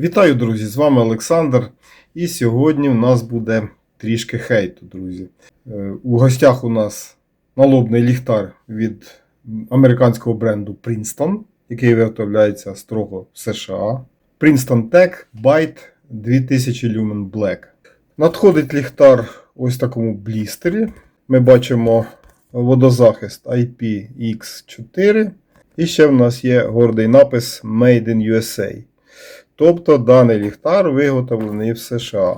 Вітаю, друзі! З вами Олександр. І сьогодні у нас буде трішки хейту, друзі. Е, У гостях у нас налобний ліхтар від американського бренду Princeton, який виготовляється строго в США. Princeton Tech Byte 2000 Lumen Black. Надходить ліхтар ось в такому блістері. Ми бачимо водозахист IPX4. І ще в нас є гордий напис Made in USA. Тобто даний ліхтар виготовлений в США.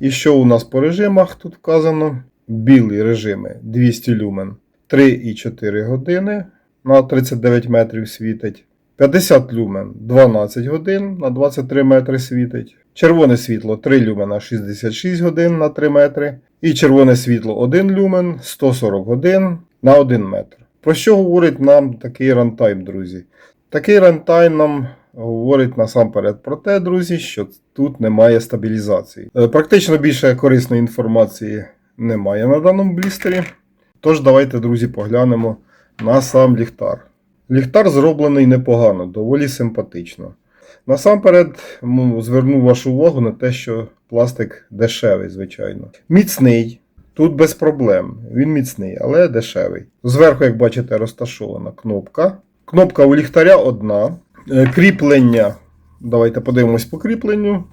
І що у нас по режимах тут вказано? Білі режими 200 люмен 3,4 години на 39 метрів світить. 50 люмен 12 годин на 23 метри світить. Червоне світло 3 люмена 66 годин на 3 метри. І червоне світло 1 люмен 140 годин на 1 метр. Про що говорить нам такий рантайм, друзі? Такий рантайм нам говорить насамперед про те, друзі, що тут немає стабілізації. Е, Практично більше корисної інформації немає на даному блістері. Тож давайте, друзі, поглянемо на сам ліхтар. Ліхтар зроблений непогано, доволі симпатично. Насамперед ну, зверну вашу увагу на те, що пластик дешевий, звичайно. Міцний, тут без проблем. Він міцний, але дешевий. Зверху, як бачите, розташована кнопка. Кнопка у ліхтаря одна. Е, Кріплення. Давайте подивимось по кріпленню.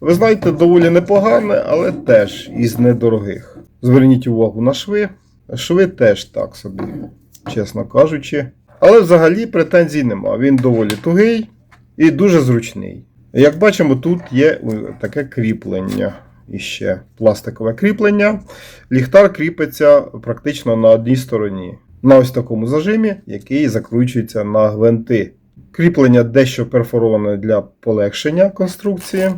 Ви знаєте, доволі непогане, але теж із недорогих. Зверніть увагу на шви. Шви теж так собі, чесно кажучи. Але взагалі претензій нема. Він доволі тугий і дуже зручний. Як бачимо, тут є таке кріплення. І ще пластикове кріплення. Ліхтар кріпиться практично на одній стороні. На ось такому зажимі, який закручується на гвинти. Кріплення дещо перфороване для полегшення конструкції.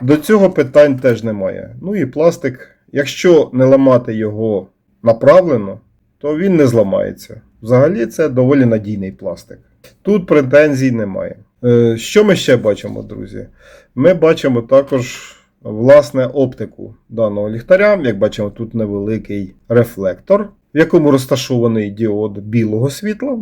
До цього питань теж немає. Ну і пластик, якщо не ламати його направлено, то він не зламається. Взагалі це доволі надійний пластик. Тут претензій немає. Е, Що ми ще бачимо, друзі? Ми бачимо також власне оптику даного ліхтаря. Як бачимо, тут невеликий рефлектор, в якому розташований діод білого світла.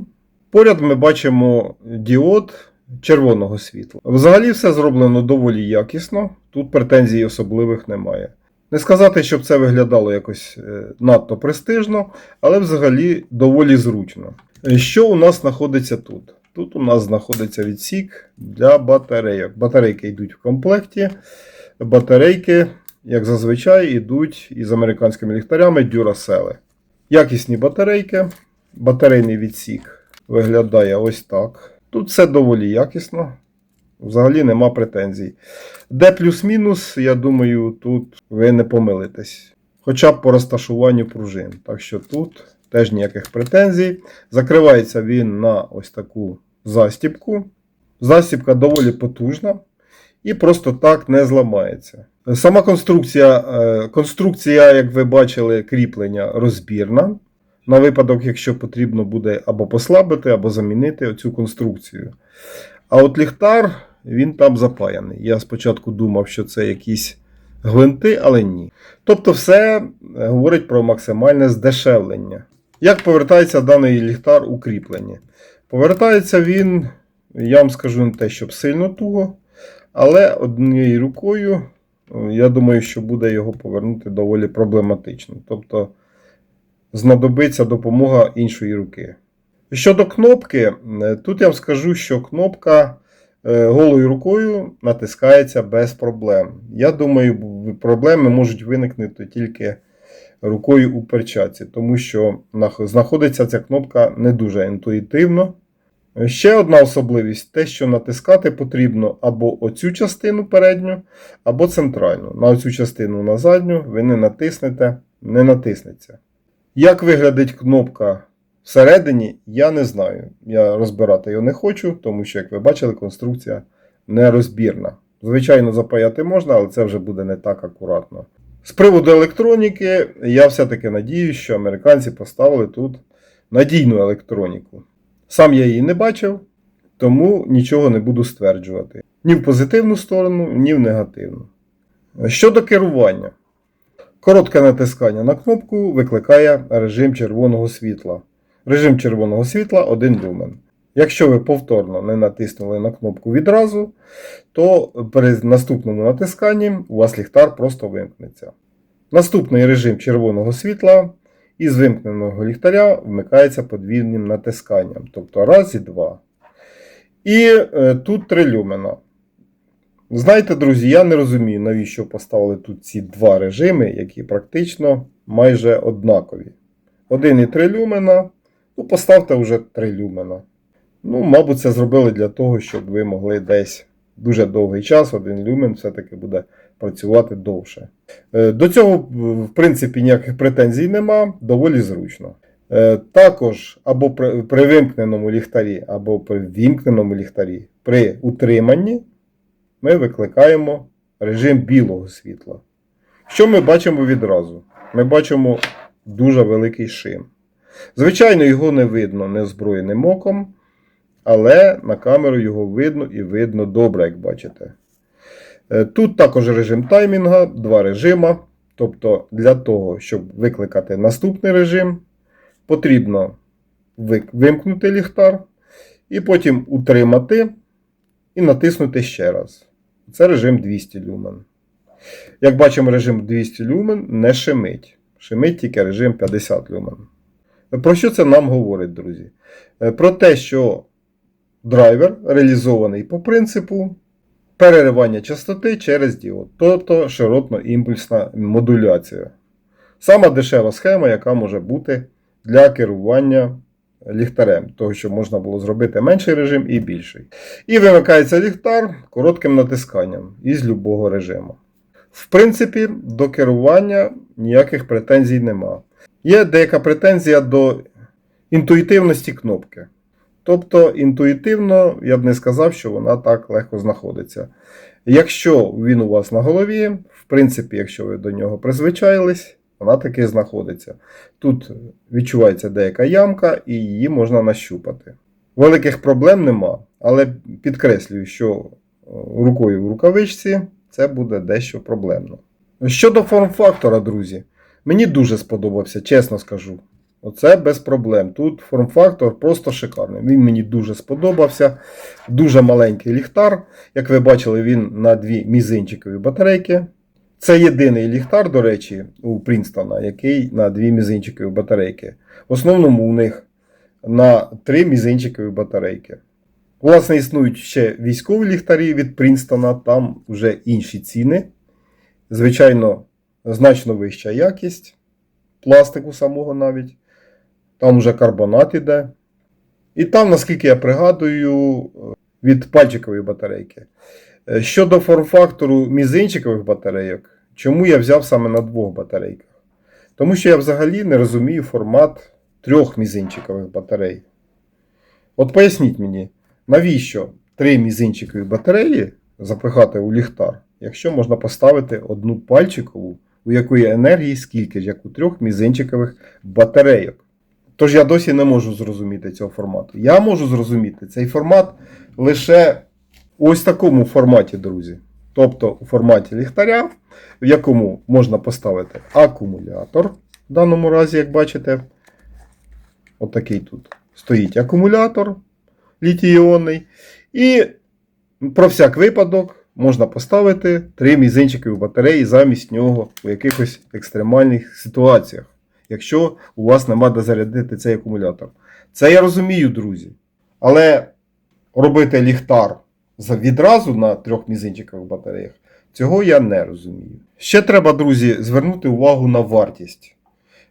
Поряд ми бачимо діод червоного світла. Взагалі все зроблено доволі якісно, тут претензій особливих немає. Не сказати, щоб це виглядало якось е, надто престижно, але взагалі доволі зручно. Е, Що у нас знаходиться тут? Тут у нас знаходиться відсік для батарейок. Батарейки йдуть в комплекті. Батарейки, як зазвичай, йдуть із американськими ліхтарями Duracell. Якісні батарейки. Батарейний відсік виглядає ось так. Тут все доволі якісно. Взагалі нема претензій. Де плюс-мінус, я думаю, тут ви не помилитесь. Хоча б по розташуванню пружин. Так що тут теж ніяких претензій. Закривається він на ось таку застіпку. Застіпка доволі потужна і просто так не зламається. Сама конструкція, е, конструкція, як ви бачили, кріплення розбірна. На випадок, якщо потрібно буде або послабити, або замінити оцю конструкцію. А от ліхтар, він там запаяний. Я спочатку думав, що це якісь гвинти, але ні. Тобто, все е, говорить про максимальне здешевлення. Як повертається даний ліхтар у кріпленні? Повертається він, я вам скажу не те, щоб сильно туго, але однією рукою, е, я думаю, що буде його повернути доволі проблематично. Тобто знадобиться допомога іншої руки. Щодо кнопки, е, тут я вам скажу, що кнопка е, голою рукою натискається без проблем. Я думаю, проблеми можуть виникнути тільки рукою у перчатці, тому що знаходиться ця кнопка не дуже інтуїтивно. Ще одна особливість те, що натискати потрібно або оцю частину передню, або центральну. На оцю частину на задню ви не натиснете, не натиснеться. Як виглядить кнопка всередині, я не знаю. Я розбирати його не хочу, тому що, як ви бачили, конструкція нерозбірна. Звичайно, запаяти можна, але це вже буде не так акуратно. З приводу електроніки, я все-таки надію, що американці поставили тут надійну електроніку. Сам я її не бачив, тому нічого не буду стверджувати. Ні в позитивну сторону, ні в негативну. Щодо керування. Коротке натискання на кнопку викликає режим червоного світла. Режим червоного світла 1 люмен. Якщо ви повторно не натиснули на кнопку відразу, то при наступному натисканні у вас ліхтар просто вимкнеться. Наступний режим червоного світла із вимкненого ліхтаря вмикається подвійним натисканням, тобто раз і два. І е, тут три люмена. Знаєте, друзі, я не розумію, навіщо поставили тут ці два режими, які практично майже однакові. 1,3 люмена. Ну, поставте вже 3 люмена. Ну, мабуть, це зробили для того, щоб ви могли десь дуже довгий час, один люмен все-таки буде працювати довше. Е, До цього, в принципі, ніяких претензій нема, доволі зручно. Е, Також або при, вимкненому ліхтарі, або при вімкненому ліхтарі, при утриманні ми викликаємо режим білого світла. Що ми бачимо відразу? Ми бачимо дуже великий шим. Звичайно, його не видно неозброєним оком, але на камеру його видно і видно добре, як бачите. Е, Тут також режим таймінга, два режима. Тобто, для того, щоб викликати наступний режим, потрібно вимкнути ліхтар і потім утримати і натиснути ще раз. Це режим 200 люмен. Як бачимо, режим 200 люмен не шимить. Шимить тільки режим 50 люмен. Про що це нам говорить, друзі? Е, Про те, що драйвер реалізований по принципу переривання частоти через діод, тобто широтно-імпульсна модуляція. Сама дешева схема, яка може бути для керування ліхтарем, того, що можна було зробити менший режим і більший. І вимикається ліхтар коротким натисканням із любого режиму. В принципі, до керування ніяких претензій нема. Є деяка претензія до інтуїтивності кнопки. Тобто, інтуїтивно, я б не сказав, що вона так легко знаходиться. Якщо він у вас на голові, в принципі, якщо ви до нього призвичаїлись, вона таки знаходиться. Тут відчувається деяка ямка, і її можна нащупати. Великих проблем нема, але підкреслюю, що е, рукою в рукавичці це буде дещо проблемно. Щодо форм-фактора, друзі, мені дуже сподобався, чесно скажу. Оце без проблем. Тут форм-фактор просто шикарний. Він мені дуже сподобався. Дуже маленький ліхтар. Як ви бачили, він на дві мізинчикові батарейки. Це єдиний ліхтар, до речі, у Прінстона, який на дві мізинчикові батарейки. В основному у них на три мізинчикові батарейки. Власне, існують ще військові ліхтарі від Прінстона, там вже інші ціни. Звичайно, значно вища якість пластику самого навіть. Там вже карбонат іде. І там, наскільки я пригадую, від пальчикової батарейки. Е, Щодо форм-фактору мізинчикових батарейок, чому я взяв саме на двох батарейках? Тому що я взагалі не розумію формат трьох мізинчикових батарей. От поясніть мені, навіщо три мізинчикові батареї запихати у ліхтар, якщо можна поставити одну пальчикову, у якої енергії скільки ж, як у трьох мізинчикових батарейок. Тож я досі не можу зрозуміти цього формату. Я можу зрозуміти цей формат лише у ось такому форматі, друзі. Тобто у форматі ліхтаря, в якому можна поставити акумулятор. В даному разі, як бачите, отакий тут стоїть акумулятор літій-іонний. І про всяк випадок можна поставити три мізинчикові батареї замість нього у якихось екстремальних ситуаціях, якщо у вас нема де зарядити цей акумулятор. Це я розумію, друзі. Але робити ліхтар відразу на трьох мізинчикових батареях, цього я не розумію. Ще треба, друзі, звернути увагу на вартість.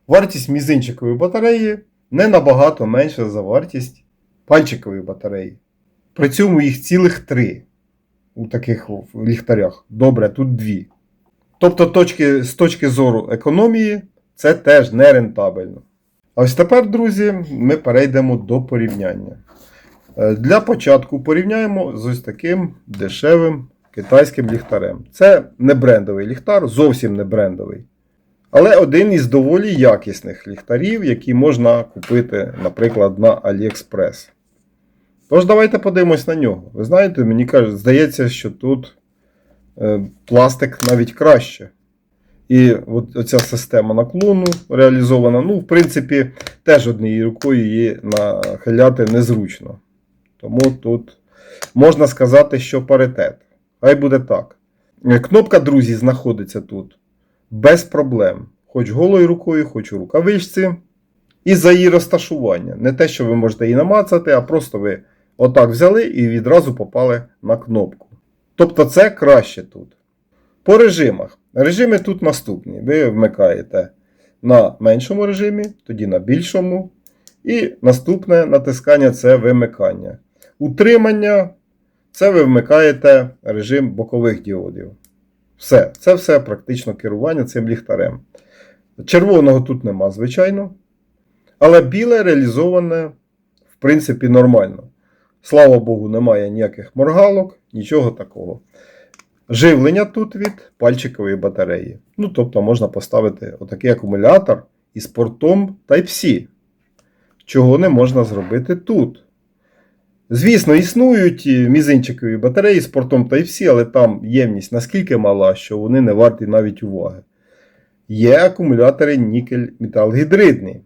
Вартість мізинчикової батареї не набагато менша за вартість пальчикової батареї. При цьому їх цілих три у таких ліхтарях. Добре, тут дві. Тобто, точки, з точки зору економії, це теж не рентабельно. А ось тепер, друзі, ми перейдемо до порівняння. Е, Для початку порівняємо з ось таким дешевим китайським ліхтарем. Це не брендовий ліхтар, зовсім не брендовий. Але один із доволі якісних ліхтарів, які можна купити, наприклад, на AliExpress. Тож, давайте подивимось на нього. Ви знаєте, мені кажуть, здається, що тут е, пластик навіть краще. І от оця система наклону реалізована. Ну, в принципі, теж однією рукою її нахиляти незручно. Тому тут можна сказати, що паритет. Хай буде так. Е, Кнопка, друзі, знаходиться тут без проблем. Хоч голою рукою, хоч у рукавичці. І за її розташування. Не те, що ви можете її намацати, а просто ви отак взяли і відразу попали на кнопку. Тобто це краще тут. По режимах. Режими тут наступні. Ви вмикаєте на меншому режимі, тоді на більшому. І наступне натискання це вимикання. Утримання це ви вмикаєте режим бокових діодів. Все, це все практично керування цим ліхтарем. Червоного тут нема, звичайно. Але біле реалізоване, в принципі, нормально. Слава Богу, немає ніяких моргалок, нічого такого. Живлення тут від пальчикової батареї. Ну, тобто можна поставити отакий акумулятор із портом Type-C, чого не можна зробити тут. Звісно, існують мізинчикові батареї з портом Type-C, але там ємність наскільки мала, що вони не варті навіть уваги. Є акумулятори нікель металгідридні.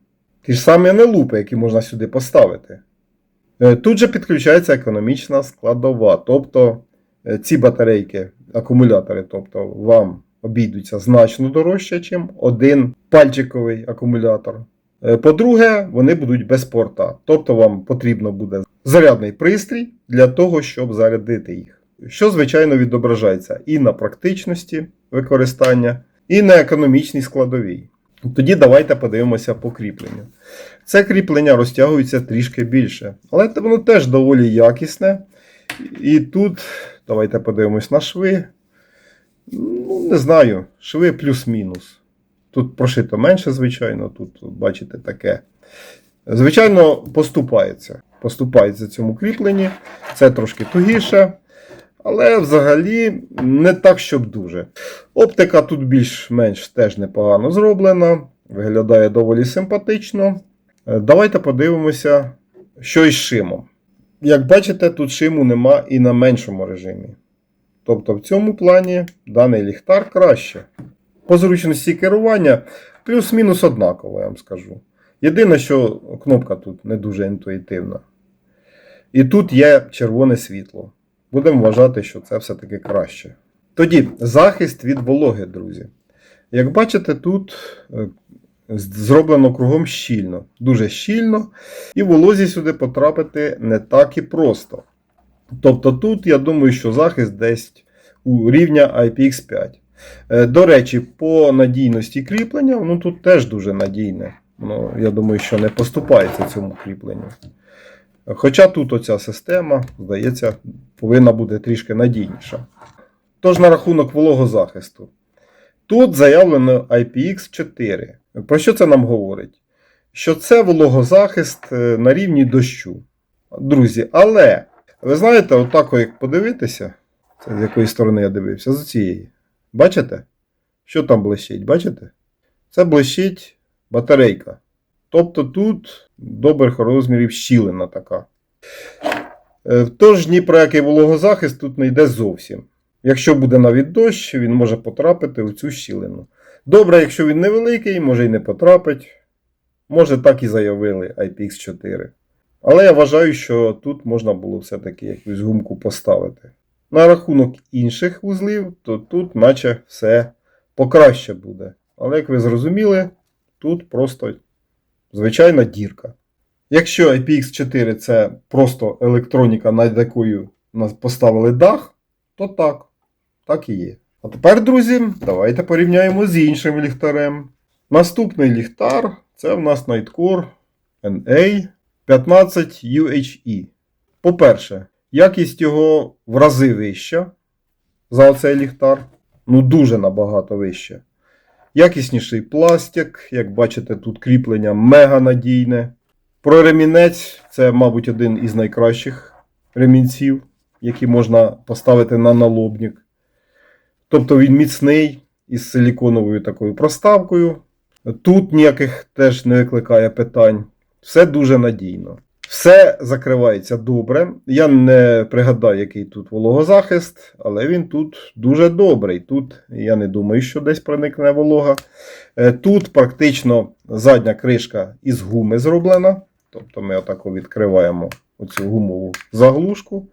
Ті ж самі анелупи, які можна сюди поставити. Е, Тут же підключається економічна складова. Тобто е, ці батарейки, акумулятори, тобто вам обійдуться значно дорожче, ніж один пальчиковий акумулятор. Е, По-друге, вони будуть без порта. Тобто вам потрібно буде зарядний пристрій для того, щоб зарядити їх. Що, звичайно, відображається і на практичності використання, і на економічній складовій. Тоді давайте подивимося по кріпленню. Це кріплення розтягується трішки більше, але воно теж доволі якісне. І тут давайте подивимось на шви. Ну, не знаю, шви плюс-мінус. Тут прошито менше, звичайно, тут бачите таке. Звичайно, поступається. Поступається цьому кріпленні. Це трошки тугіше. Але взагалі не так, щоб дуже. Оптика тут більш-менш теж непогано зроблена. Виглядає доволі симпатично. Е, Давайте подивимося, що із шимом. Як бачите, тут шиму нема і на меншому режимі. Тобто в цьому плані даний ліхтар краще. По зручності керування плюс-мінус однаково, я вам скажу. Єдине, що кнопка тут не дуже інтуїтивна. І тут є червоне світло. Будемо вважати, що це все-таки краще. Тоді захист від вологи, друзі. Як бачите, тут е, зроблено кругом щільно, дуже щільно, і волозі сюди потрапити не так і просто. Тобто тут, я думаю, що захист десь у рівня IPX5. Е, До речі, по надійності кріплення, воно тут теж дуже надійне. Воно, я думаю, що не поступається цьому кріпленню. Хоча тут оця система, здається, повинна бути трішки надійніша. Тож на рахунок вологозахисту. Тут заявлено IPX4. Про що це нам говорить? Що це вологозахист е, на рівні дощу. Друзі, але ви знаєте, отак, як подивитися, це з якої сторони я дивився, з цієї. Бачите? Що там блищить? Бачите? Це блищить батарейка. Тобто тут добрих розмірів щілина така. Е, Тож ні про який вологозахист тут не йде зовсім. Якщо буде навіть дощ, він може потрапити в цю щілину. Добре, якщо він невеликий, може і не потрапить. Може так і заявили IPX4. Але я вважаю, що тут можна було все-таки якусь гумку поставити. На рахунок інших вузлів, то тут наче все покраще буде. Але як ви зрозуміли, тут просто звичайна дірка. Якщо IPX4 це просто електроніка, над якою поставили дах, то так, так і є. А тепер, друзі, давайте порівняємо з іншим ліхтарем. Наступний ліхтар це в нас Nightcore NA 15 UHE. По-перше, якість його в рази вища за цей ліхтар. Ну, дуже набагато вища. Якісніший пластик, як бачите, тут кріплення мега надійне. Про ремінець це, мабуть, один із найкращих ремінців, які можна поставити на налобник. Тобто він міцний із силіконовою такою проставкою. Тут ніяких теж не викликає питань. Все дуже надійно. Все закривається добре. Я не пригадаю, який тут вологозахист, але він тут дуже добрий. Тут я не думаю, що десь проникне волога. Е, Тут практично задня кришка із гуми зроблена. Тобто ми отако відкриваємо оцю гумову заглушку.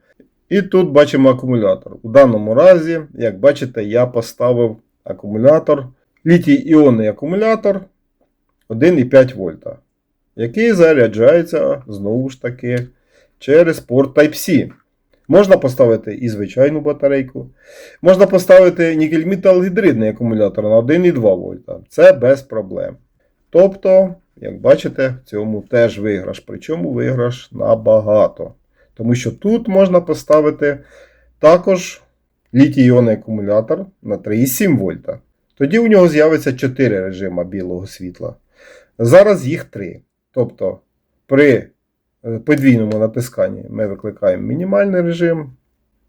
І тут бачимо акумулятор. У даному разі, як бачите, я поставив акумулятор, літій-іонний акумулятор 1,5 вольта, який заряджається знову ж таки через порт Type-C. Можна поставити і звичайну батарейку. Можна поставити нікель-метал гідридний акумулятор на 1,2 вольта. Це без проблем. Тобто, як бачите, в цьому теж виграш. Причому виграш набагато. Тому що тут можна поставити також літій-іонний акумулятор на 3,7 вольта. Тоді у нього з'явиться 4 режима білого світла. Зараз їх 3. Тобто при е, подвійному натисканні ми викликаємо мінімальний режим.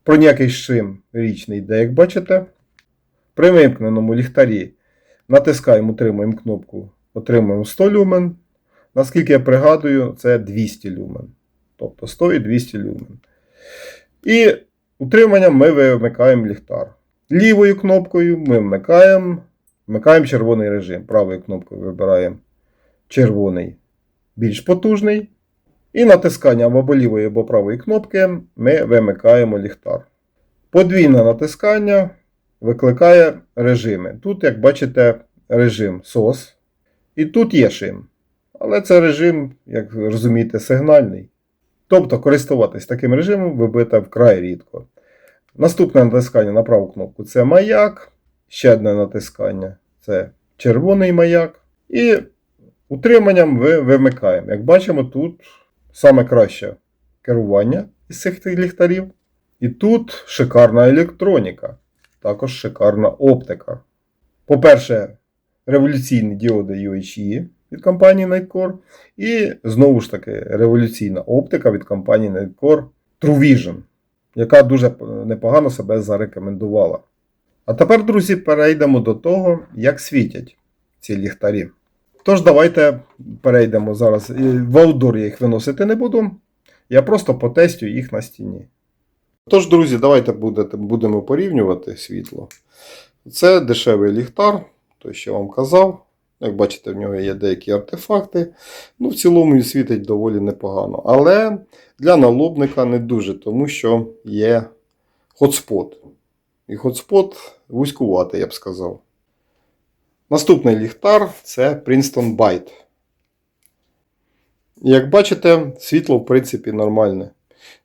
Про ніякий шим річ не йде, як бачите. При вимкненому ліхтарі натискаємо, утримуємо кнопку, отримуємо 100 люмен. Наскільки я пригадую, це 200 люмен. Тобто 100 і 200 люмен. І утриманням ми вимикаємо ліхтар. Лівою кнопкою ми вмикаємо, вмикаємо червоний режим. Правою кнопкою вибираємо червоний більш потужний. І натисканням або лівої, або правої кнопки ми вимикаємо ліхтар. Подвійне натискання викликає режими. Тут, як бачите, режим SOS. І тут є шим. Але це режим, як розумієте, сигнальний. Тобто користуватись таким режимом ви будете вкрай рідко. Наступне натискання на праву кнопку це маяк. Ще одне натискання це червоний маяк. І утриманням ви вимикаємо. Як бачимо, тут саме краще керування із цих ліхтарів. І тут шикарна електроніка, також шикарна оптика. По-перше, революційні діоди UHE від компанії Nightcore. І знову ж таки революційна оптика від компанії Nightcore True Vision, яка дуже непогано себе зарекомендувала. А тепер, друзі, перейдемо до того, як світять ці ліхтарі. Тож, давайте перейдемо зараз. В аудор я їх виносити не буду. Я просто потестю їх на стіні. Тож, друзі, давайте будемо порівнювати світло. Це дешевий ліхтар, той, що я вам казав. Як бачите, в нього є деякі артефакти. Ну, в цілому він світить доволі непогано. Але для налобника не дуже, тому що є хотспот. І хотспот вузькуватий, я б сказав. Наступний ліхтар це Princeton Byte. Як бачите, світло, в принципі, нормальне.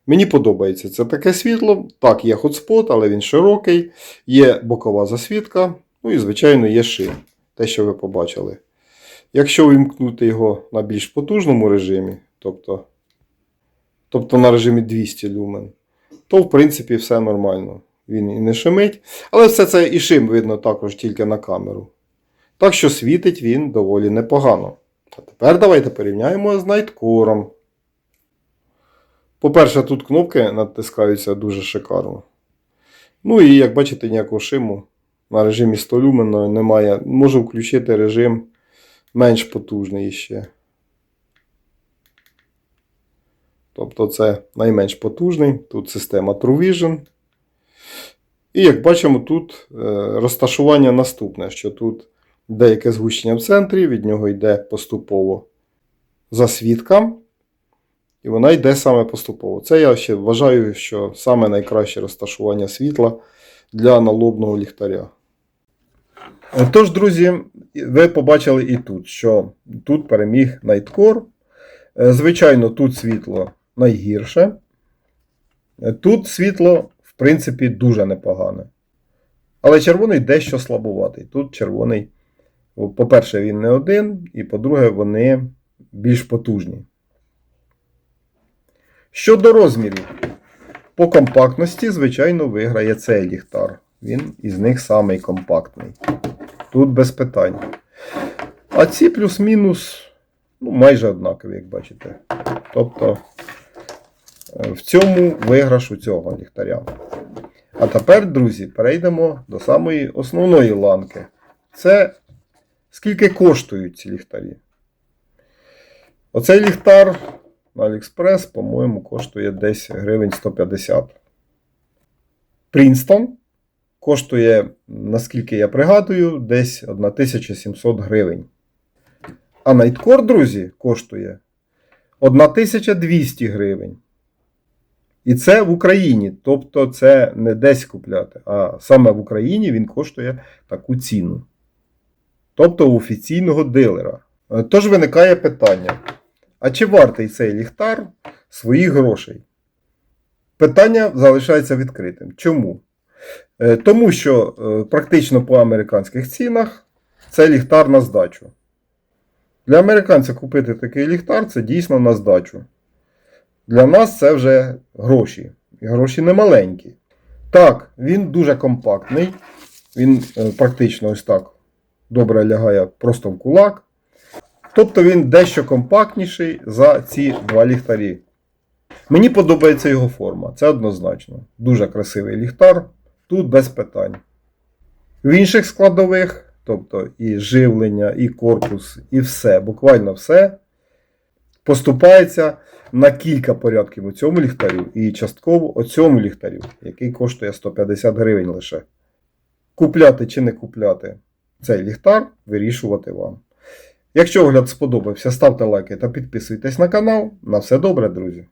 Мені подобається це таке світло. Так, є хотспот, але він широкий, є бокова засвітка, ну і, звичайно, є шин. Те, що ви побачили. Якщо вимкнути його на більш потужному режимі, тобто тобто на режимі 200 люмен, то в принципі все нормально. Він і не шумить. Але все це і шим видно також тільки на камеру. Так що світить він доволі непогано. А тепер давайте порівняємо з Nightcore. По-перше, тут кнопки натискаються дуже шикарно. Ну і як бачите, ніякого шиму на режимі 100 люмен немає. Можу включити режим менш потужний ще. Тобто це найменш потужний. Тут система TrueVision. І як бачимо, тут розташування наступне, що тут деяке згущення в центрі, від нього йде поступово засвідка. І вона йде саме поступово. Це я ще вважаю, що саме найкраще розташування світла для налобного ліхтаря. Тож, друзі, ви побачили і тут, що тут переміг Nightcore. Звичайно, тут світло найгірше. Тут світло, в принципі, дуже непогане. Але червоний дещо слабуватий. Тут червоний, по-перше, він не один, і по-друге, вони більш потужні. Щодо розмірів, по компактності, звичайно, виграє цей ліхтар. Він із них самий компактний. Тут без питань. А ці плюс-мінус ну, майже однакові, як бачите. Тобто в цьому виграш у цього ліхтаря. А тепер, друзі, перейдемо до самої основної ланки. Це скільки коштують ці ліхтарі. Оцей ліхтар на AliExpress, по-моєму, коштує десь гривень 150. Princeton коштує, наскільки я пригадую, десь 1700 гривень. А Nightcore, друзі, коштує 1200 гривень. І це в Україні. Тобто це не десь купляти, а саме в Україні він коштує таку ціну. Тобто офіційного дилера. Е, Тож виникає питання: а чи вартий цей ліхтар своїх грошей? Питання залишається відкритим. Чому? Е, Тому що е, практично по американських цінах це ліхтар на здачу. Для американця купити такий ліхтар це дійсно на здачу. Для нас це вже гроші. І гроші не маленькі. Так, він дуже компактний. Він практично ось так добре лягає просто в кулак. Тобто він дещо компактніший за ці два ліхтарі. Мені подобається його форма, це однозначно. Дуже красивий ліхтар, тут без питань. В інших складових, тобто і живлення, і корпус, і все, буквально все, поступається на кілька порядків у цьому ліхтарю і частково у цьому ліхтарю, який коштує 150 гривень лише. Купляти чи не купляти цей ліхтар, вирішувати вам. Якщо огляд сподобався, ставте лайки та підписуйтесь на канал. На все добре, друзі!